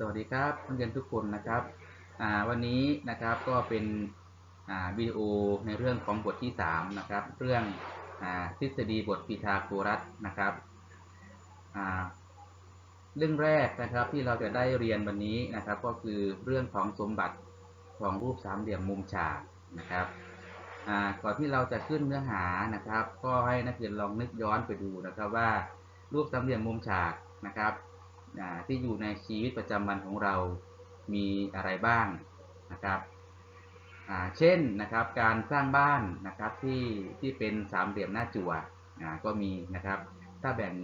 สวัสดีครับนักเรียนทุกคนนะครับวันนี้นะครับก็เป็นวิดีโอในเรื่องของบทที่3นะครับเรื่องอทฤษฎีบทพีทาโกรัสนะครับเรื่องแรกนะครับที่เราจะได้เรียนวันนี้นะครับ ก็คือเรื่องของสมบัติของรูปสามเหลี่ยมมุมฉากนะครับก่อนที่เราจะขึ้นเนื้อหานะครับ ก็ให้นักเรียนลองนึกย้อนไปดูนะครับว่ารูปสามเหลี่ยมมุมฉากนะครับ ที่อยู่ในชีวิตประจำวันของเรามีอะไรบ้างนะครับเช่นนะครับการสร้างบ้านนะครับที่ที่เป็นสามเหลี่ยมหน้าจั่วอ่าก็มีนะครับ ถ้าแบ่ง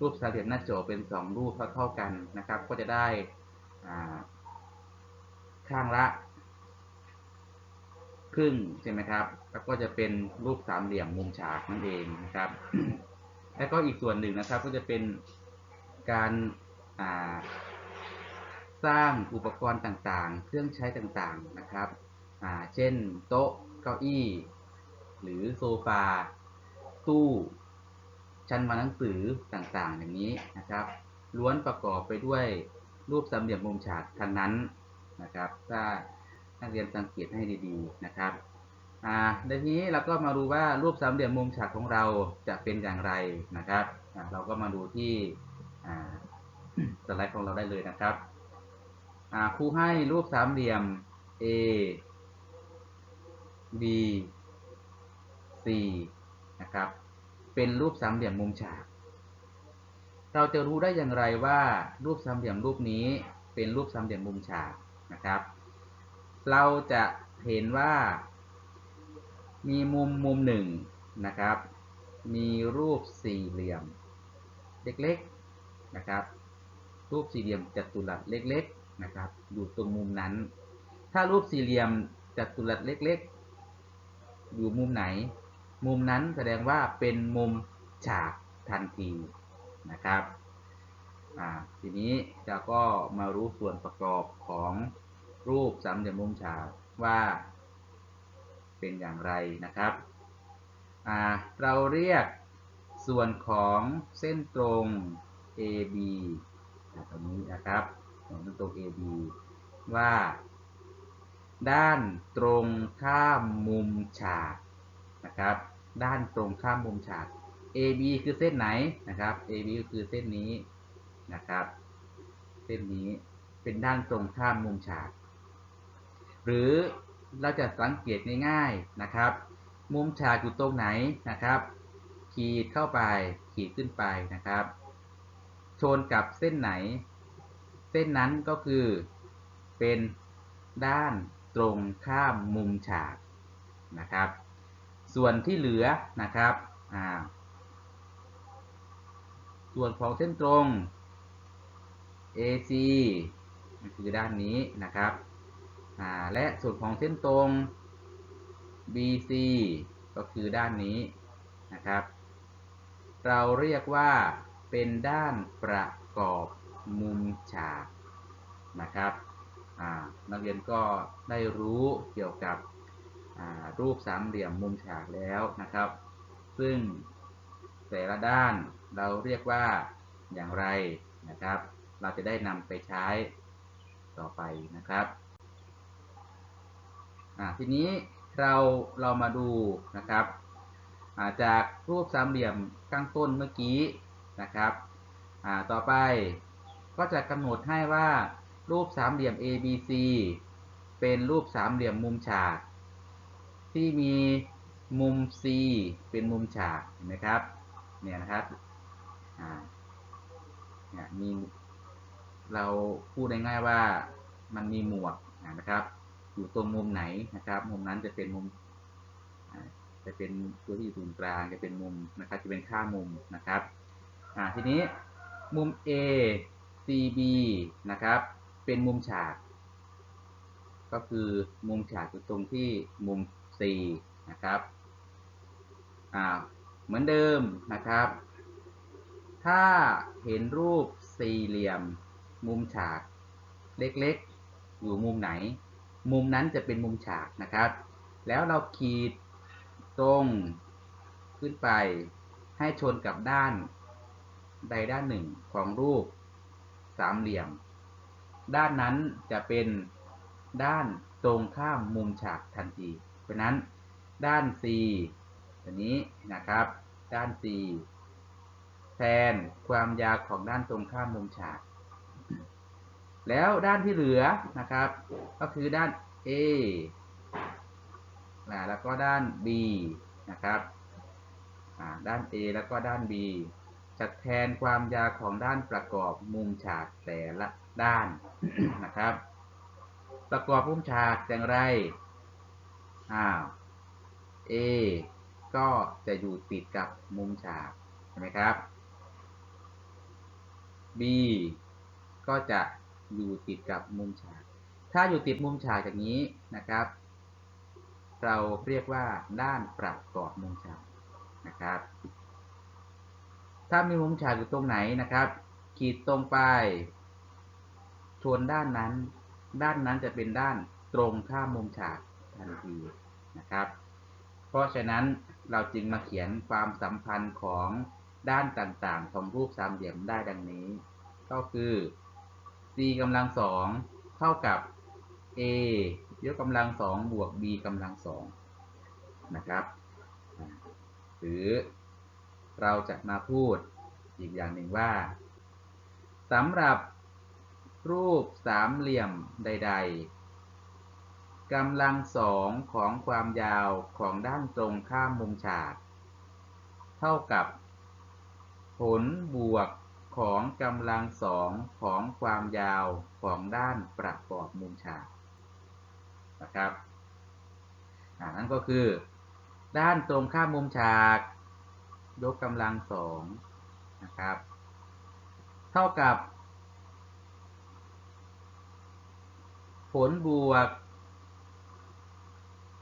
รูปสามเหลี่ยมหน้าจั่วเป็นสองรูปเท่าๆกันนะครับ ก็จะได้ข้างละครึ่งใช่ไหมครับ แล้วก็จะเป็นรูปสามเหลี่ยมมุมฉากนั่นเองนะครับ แล้วก็อีกส่วนหนึ่งนะครับก็จะเป็น การาสร้างอุปกรณ์ต่างๆ เครื่องใช้ต่างๆนะครับ เช่นโต๊ะเก้าอี้ หรือโซฟา ตู้ชั้นวางหนังสือต่างๆ อย่างนี้นะครับ ล้วนประกอบไปด้วยรูปสามเหลี่ยมมุมฉากทั้งนั้นนะครับ ถ้านักเรียนสังเกตให้ดีๆนะครับอ่าทีนี้เราก็มาดูว่ารูปสามเหลี่ยมมุมฉากของเราจะเป็นอย่างไรนะครับ เราก็มาดูที่ สไลด์ของเราได้เลยนะครับครูให้รูปสามเหลี่ยม A B C นะครับ เป็นรูปสามเหลี่ยมมุมฉาก เราจะรู้ได้อย่างไรว่ารูปสามเหลี่ยมรูปนี้เป็นรูปสามเหลี่ยมมุมฉากนะครับ เราจะเห็นว่า มีมุมมุมหนึ่งนะครับ มีรูปสี่เหลี่ยม เล็กๆ นะครับ รูปสี่เหลี่ยมจัตุรัสเล็กๆนะครับ อยู่ตรงมุมนั้น ถ้ารูปสี่เหลี่ยมจัตุรัสเล็กๆ อยู่มุมไหน มุมนั้นแสดงว่าเป็นมุมฉากทันทีนะครับทีนี้เราก็มารู้ส่วนประกอบของรูปสามเหลี่ยมมุมฉากว่าเป็นอย่างไรนะครับ เราเรียกส่วนของเส้นตรง AB ตรงนี้นะครับของตรง AB ว่า ด้านตรงข้ามมุมฉากนะครับ ด้านตรงข้ามมุมฉาก AB คือเส้นไหนนะครับ AB ก็คือเส้นนี้นะครับ เส้นนี้เป็นด้านตรงข้ามมุมฉาก หรือเราจะสังเกตง่ายๆนะครับ มุมฉากอยู่ตรงไหนนะครับ ขีดเข้าไปขีดขึ้นไปนะครับ นกับเส้นไหน เส้นนั้นก็คือเป็นด้านตรงข้ามมุมฉากนะครับ ส่วนที่เหลือนะครับส่วนของเส้นตรง AC ก็คือด้านนี้นะครับ และส่วนของเส้นตรง BC ก็คือด้านนี้นะครับ เราเรียกว่า เป็นด้านประกอบมุมฉากนะครับนักเรียนก็ได้รู้เกี่ยวกับรูปสามเหลี่ยมมุมฉากแล้วนะครับ ซึ่งแต่ละด้านเราเรียกว่าอย่างไรนะครับ เราจะได้นำไปใช้ต่อไปนะครับทีนี้เราเรามาดูนะครับาจากรูปสามเหลี่ยมข้างต้นเมื่อกี้ นะครับต่อไปก็จะกำหนดให้ว่ารูปสามเหลี่ยม ABC เป็นรูปสามเหลี่ยมมุมฉาก ที่มีมุม C เป็นมุมฉากเห็นไหมครับเนี่ยนะครับเนี่ยมีเราพูดได้ง่ายว่ามันมีหมวกนะครับ อยู่ตรงมุมไหนนะครับ มุมนั้นจะเป็นมุมจะเป็นตัวที่อยู่ตรงกลางจะเป็นมุมนะครับ จะเป็นค่ามุมนะครับ อ่าทีนี้มุม A CB นะครับ เป็นมุมฉาก ก็คือมุมฉากอยู่ตรงที่มุม C นะครับอ่าเหมือนเดิมนะครับ ถ้าเห็นรูปสี่เหลี่ยม มุมฉาก เล็กๆ อยู่มุมไหน มุมนั้นจะเป็นมุมฉากนะครับ แล้วเราขีดตรงขึ้นไปให้ชนกับด้าน ใดด้านหนึ่งของรูปสามเหลี่ยม ด้านนั้นจะเป็นด้านตรงข้ามมุมฉากทันที เพราะนั้นด้าน C ตัวนี้นะครับ ด้าน C แทนความยาวของด้านตรงข้ามมุมฉาก แล้วด้านที่เหลือนะครับ ก็คือด้าน A นะแล้วก็ด้าน B นะครับ ด้าน A แล้วก็ด้าน B จะแทนความยาวของด้านประกอบมุมฉากแต่ละด้านนะครับ ประกอบมุมฉากอย่างไร อ้าว A ก็จะอยู่ติดกับมุมฉากใช่ไหมครับ B ก็จะอยู่ติดกับมุมฉาก ถ้าอยู่ติดมุมฉากอย่างนี้นะครับ เราเรียกว่าด้านประกอบมุมฉากนะครับ ถ้ามีมุมฉากอยู่ตรงไหนนะครับ ขีดตรงไป ชนด้านนั้น ด้านนั้นจะเป็นด้านตรงข้ามมุมฉากทันทีนะครับ เพราะฉะนั้นเราจึงมาเขียนความสัมพันธ์ของด้านต่างๆ ของรูปสามเหลี่ยมได้ดังนี้ ก็คือ c กำลังสองเท่ากับ a ยกกำลังสองบวก b กำลังสองนะครับ หรือ เราจะมาพูดอีกอย่างหนึ่งว่าสำหรับรูปสามเหลี่ยมใด ๆกำลังสองของความยาวของด้านตรงข้ามมุมฉาก เท่ากับ ผลบวกของกำลังสองของความยาวของด้านประกอบมุมฉากนะครับนั่นก็คือ ด้านตรงข้ามมุมฉาก ยกกำลังสองนะครับ เท่ากับ ผลบวก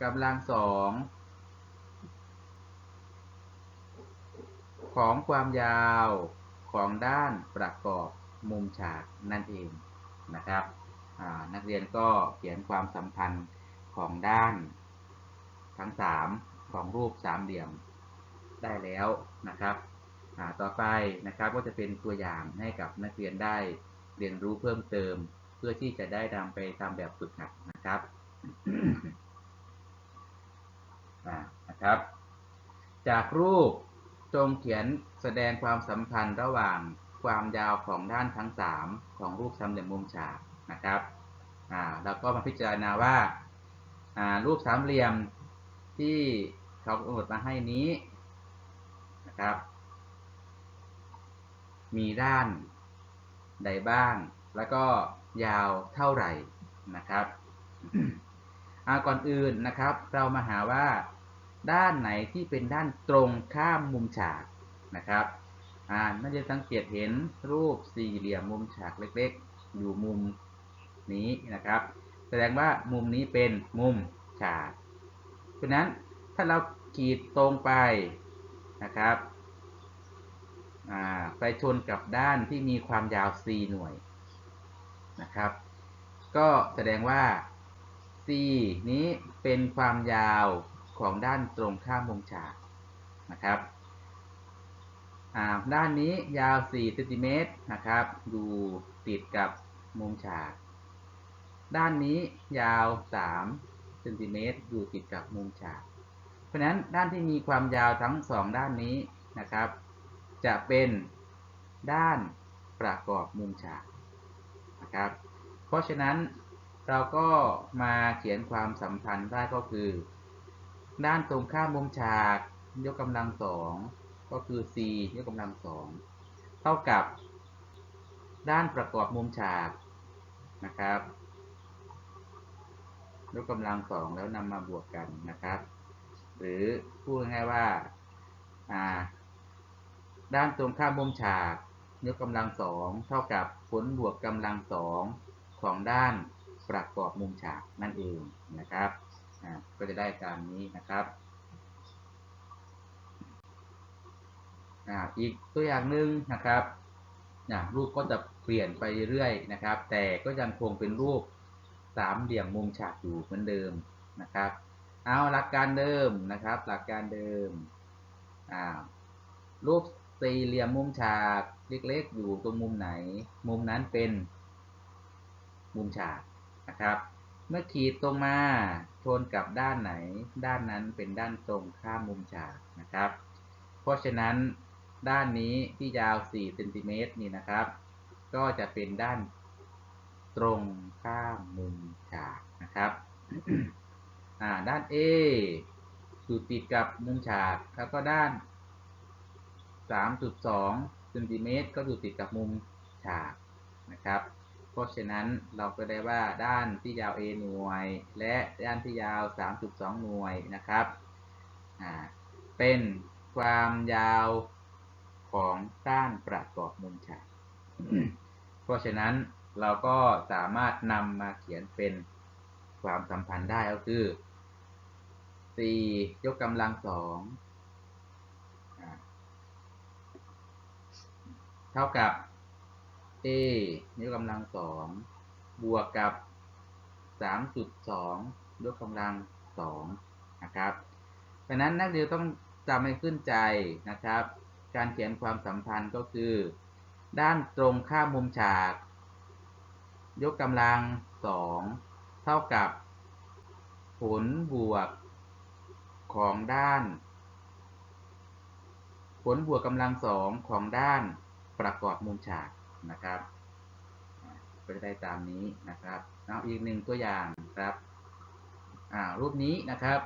กำลังสองของความยาวของด้านประกอบมุมฉากนั่นเองนะครับนักเรียนก็เขียนความสัมพันธ์ของด้านทั้ง 3 ของรูปสามเหลี่ยม ได้แล้วนะครับต่อไปนะครับก็จะเป็นตัวอย่างให้กับนักเรียนได้เรียนรู้เพิ่มเติม เพื่อที่จะได้นำไปทำแบบฝึกหัดนะครับนะครับ จากรูปจงเขียนแสดงความสัมพันธ์ระหว่างความยาวของด้านทั้ง 3 ของรูปสามเหลี่ยมมุมฉากนะครับแล้วก็มาพิจารณาว่าอ่ารูปสามเหลี่ยมที่เขากำหนดมาให้นี้ นะครับ มีด้านใดบ้าง แล้วก็ยาวเท่าไหร่นะครับอ่าก่อนอื่นนะครับ เรามาหาว่า ด้านไหนที่เป็นด้านตรงข้ามมุมฉากนะครับอ่าน่าจะสังเกตเห็นรูปสี่เหลี่ยมมุมฉากเล็กๆ อยู่มุมนี้นะครับ แสดงว่ามุมนี้เป็นมุมฉาก เพราะนั้นถ้าเราขีดตรงไป นะครับไปชนกับด้านที่มีความยาว c หน่วยนะครับ ก็แสดงว่า c นี้เป็นความยาวของด้านตรงข้ามมุมฉากนะครับอ่าด้านนี้ยาว 4 เซนติเมตรนะครับอยู่ติดกับมุมฉาก ด้านนี้ยาว 3 เซนติเมตรอยู่ติดกับมุมฉาก เพราะนั้นด้านที่มีความยาวทั้ง2ด้านนี้นะครับ จะเป็นด้านประกอบมุมฉากนะครับ เพราะฉะนั้นเราก็มาเขียนความสัมพันธ์ได้ก็คือ ด้านตรงข้ามมุมฉากยกกำลังสองก็คือ c ยกกำลังสองเท่ากับ ด้านประกอบมุมฉากนะครับยกกำลังสองแล้วนำมาบวกกันนะครับ หรือพูดง่ายๆว่าด้านตรงข้ามมุมฉากยกกำลังสองเท่ากับผลบวกกำลังสองของด้านประกอบมุมฉากนั่นเองนะครับ ก็จะได้ตามนี้นะครับอีกตัวอย่างหนึ่งนะครับรูปก็จะเปลี่ยนไปเรื่อยๆนะครับ แต่ก็ยังคงเป็นรูปสามเหลี่ยมมุมฉากอยู่เหมือนเดิมนะครับ เอาหลักการเดิมนะครับ หลักการเดิมอ่ารูปสี่เหลี่ยมมุมฉากเล็กๆอยู่ตรงมุมไหน มุมนั้นเป็นมุมฉากนะครับ เมื่อขีดตรงมาชนกับด้านไหน ด้านนั้นเป็นด้านตรงข้ามมุมฉากนะครับ เพราะฉะนั้นด้านนี้ที่ยาว4เซนติเมตรนี่นะครับ ก็จะเป็นด้านตรงข้ามมุมฉากนะครับ อ่าด้าน A อยู่ติดกับมุมฉาก แล้วก็ด้าน 3.2เซนติเมตรก็อยู่ติดกับมุมฉากนะครับ เพราะฉะนั้นเราก็ได้ว่าด้านที่ยาว A หน่วย และด้านที่ยาว 3.2 หน่วยนะครับอ่าเป็นความยาวของด้านประกอบมุมฉาก เพราะฉะนั้นเราก็สามารถนำมาเขียนเป็นความสัมพันธ์ได้ก็คือ 4ยกกำลังสองเท่ากับ a ยกกำลังสองบวกกับ3.2ยกกำลังสองนะครับเพราะนั้นนักเรียนต้องจำให้ขึ้นใจนะครับ การเขียนความสัมพันธ์ก็คือ ด้านตรงข้ามมุมฉาก ยกกำลังสองเท่ากับผลบวก ของด้าน ผลบวกกำลังสองของด้านประกอบมุมฉากนะครับก็จะได้ตามนี้นะครับเอาอีกหนึ่งตัวอย่างครับรูปนี้นะครับ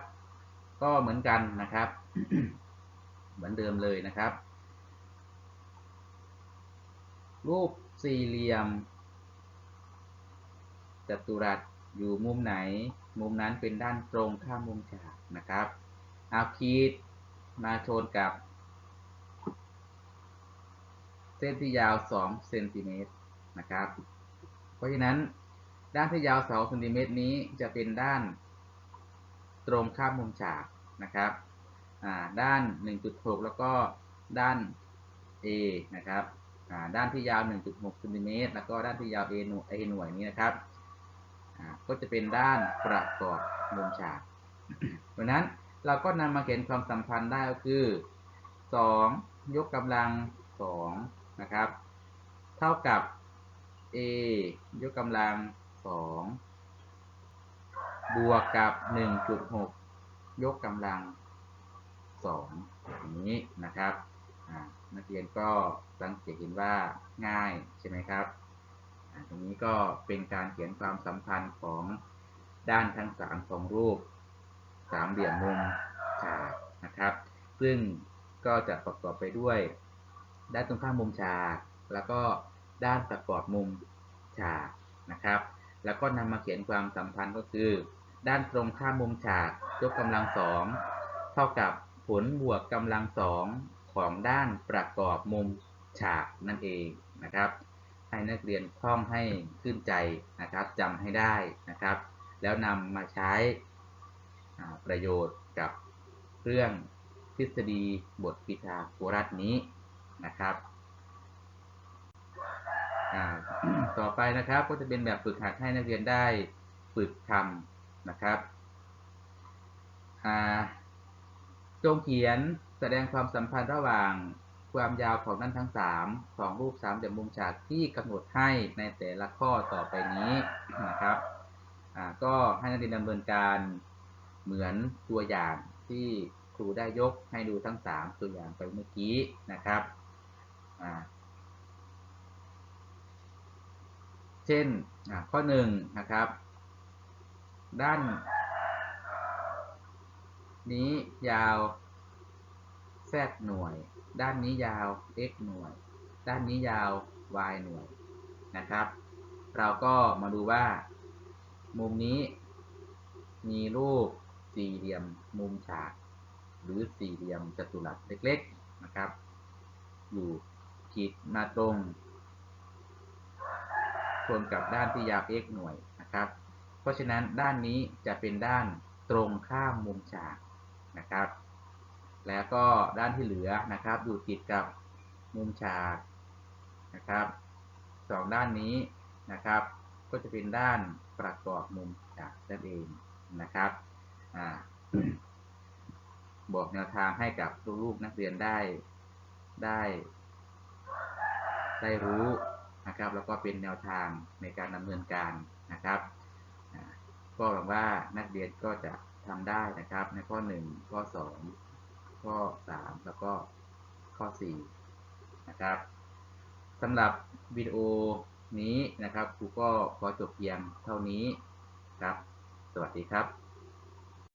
ก็เหมือนกันนะครับ เหมือนเดิมเลยนะครับ รูปสี่เหลี่ยมจัตุรัสอยู่มุมไหน มุมนั้นเป็นด้านตรงข้ามมุมฉากนะครับ เอาขีดมาชนกับ เส้นที่ยาว 2 เซนติเมตรนะครับ เพราะฉะนั้นด้านที่ยาว 2 เซนติเมตรนี้จะเป็นด้านตรงข้ามมุมฉากนะครับ ด้าน 1.6 แล้วก็ด้าน A นะครับ ด้านที่ยาว 1.6เซนติเมตรแล้วก็ด้านที่ยาว A หน่วย A หน่วยนี้นะครับ ก็จะเป็นด้านประกอบมุมฉาก เพราะนั้น เราก็นำมาเขียนความสัมพันธ์ได้ก็คือ 2 ยกกำลัง 2 นะครับ เท่ากับ a ยกกำลัง 2 บวกกับ 1.6 ยกกำลัง 2 อย่างนี้นะครับนักเรียนก็สังเกตเห็นว่าง่ายใช่ไหมครับตรงนี้ก็เป็นการเขียนความสัมพันธ์ของด้านทั้ง 3 ของรูป สามเหลี่ยมมุมฉากนะครับ ซึ่งก็จะประกอบไปด้วย ด้านตรงข้ามมุมฉาก แล้วก็ด้านประกอบมุมฉากนะครับ แล้วก็นำมาเขียนความสัมพันธ์ก็คือ ด้านตรงข้ามมุมฉากยกกำลังสองเท่ากับผลบวกกำลังสองของด้านประกอบมุมฉากนั่นเองนะครับ ให้นักเรียนคล่องให้ขึ้นใจนะครับจำให้ได้นะครับ แล้วนำมาใช้ ประโยชน์กับเรื่องทฤษฎีบทปิทาโกรัสนี้นะครับต่อไปนะครับก็จะเป็นแบบฝึกหัดให้นักเรียนได้ฝึกทำนะครับจงเขียนแสดงความสัมพันธ์ระหว่างความยาวของด้านทั้ง 3 ของรูปสามเหลี่ยมมุมฉากที่กำหนดให้ในแต่ละข้อต่อไปนี้นะครับก็ให้นักเรียนดำเนินการ เหมือนตัวอย่างที่ครูได้ยกให้ดูทั้ง 3 ตัวอย่างไปเมื่อกี้นะครับ เช่นข้อ1นะครับ ด้านนี้ยาว z หน่วย ด้านนี้ยาว x หน่วย ด้านนี้ยาว y หน่วยนะครับ เราก็มาดูว่า มุมนี้มีรูป สี่เหลี่ยมมุมฉาก หรือสี่เหลี่ยมจัตุรัสเล็กๆนะครับ อยู่ขีดมาตรงชนกับด้านที่ยาว x หน่วยนะครับ เพราะฉะนั้นด้านนี้จะเป็นด้านตรงข้ามมุมฉากนะครับ แล้วก็ด้านที่เหลือนะครับอยู่ติดกับมุมฉากนะครับสองด้านนี้นะครับ ก็จะเป็นด้านประกอบมุมฉากนั่นเองนะครับ บอกแนวทางให้กับลูกๆนักเรียนได้ได้ได้รู้นะครับ แล้วก็เป็นแนวทางในการดำเนินการนะครับก็หวังว่านักเรียนก็จะทำได้นะครับ ในข้อ 1 ข้อ 2 ข้อ 3 แล้วก็ข้อ 4 นะครับสำหรับวิดีโอนี้นะครับครูก็ขอจบเพียงเท่านี้ครับ สวัสดีครับ